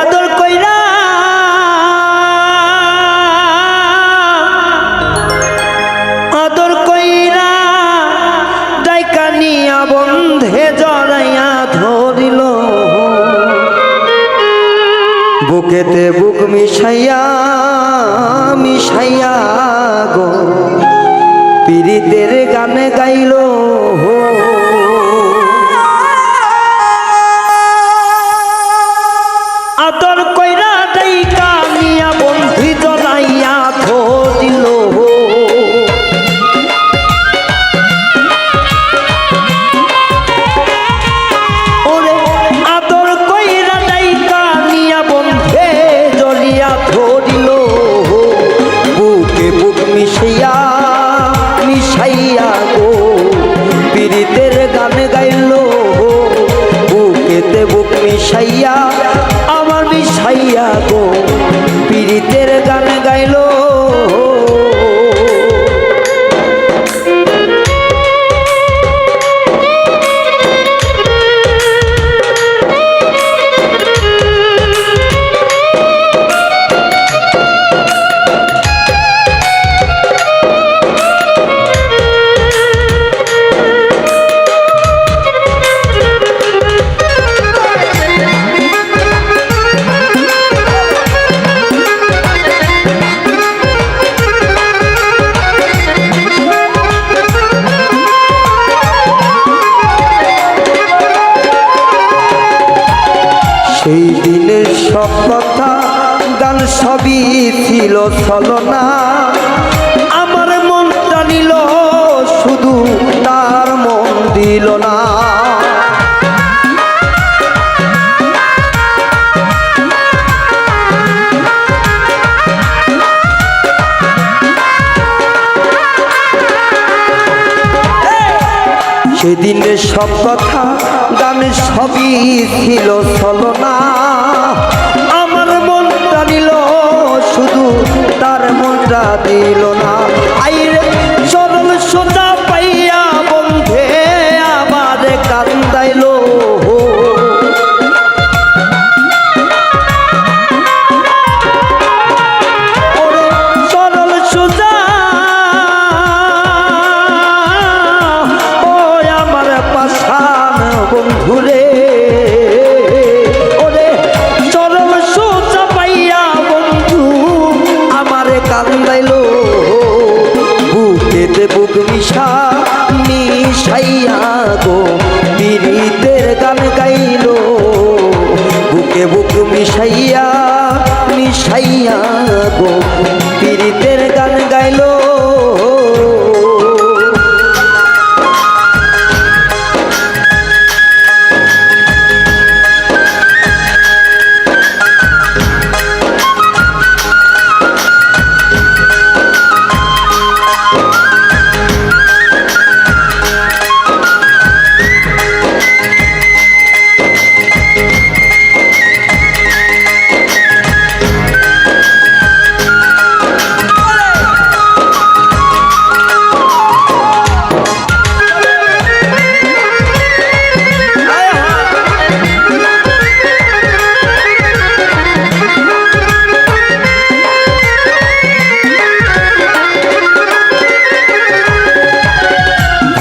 আদর কইরা। আদর কইরা ডাইকা নিয়া বন্ধে জড়াইয়া ধরিল। বুকেতে বুক মিশাইয়া মিশাইয়া গো পীড়িতের গানে গাইল আদর কথা গান সবই ছিল ছলনা। আমার মনটা নিল, শুধু তার মন দিল না। সেদিনের সব কথা গানে সবই ছিল ছলনা। দিল না। আইরে বুকেতে সাইয়া গো।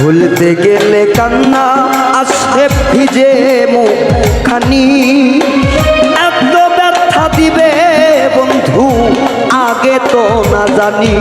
ভুলতে গেলে কান্না আসে ভিজে মুখানি এত ব্যথা দিবে বন্ধু আগে তো না জানি।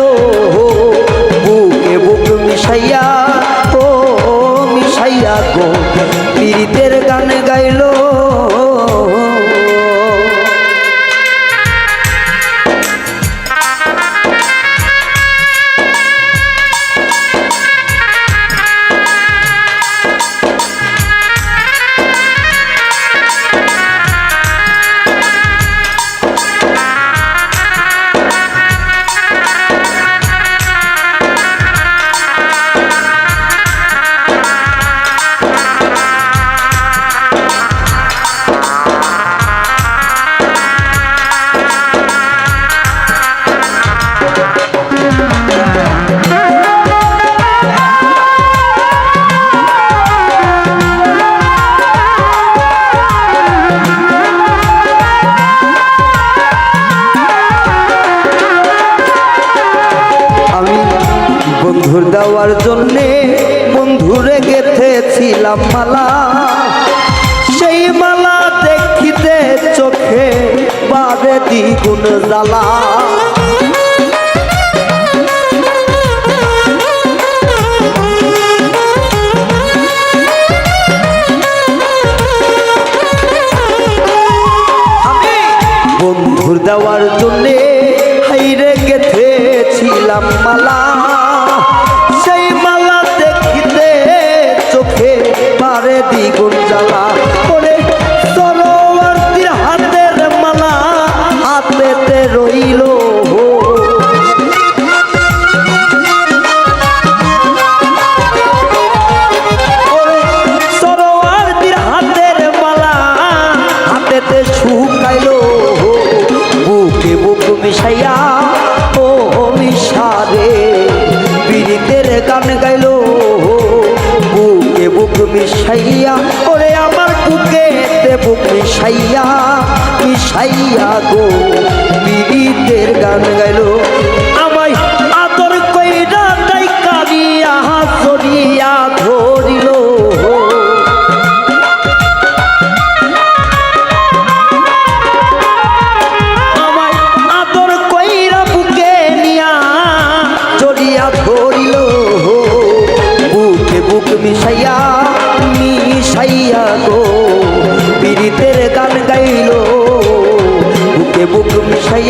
lo বন্ধুর দেওয়ার জন্যে বন্ধুরে গেথেছিলাম মালা। সেই মালা দেখিতে চোখে বাদে দ্বিগুণ জ্বালা। বুকে সাইয়া ওরে আমার বুকে বুকে সাইয়া কি সাইয়া গো বিড়িতের গান গাইল। গো পীড়িতের গান গাইল বুকে বুক মিশাই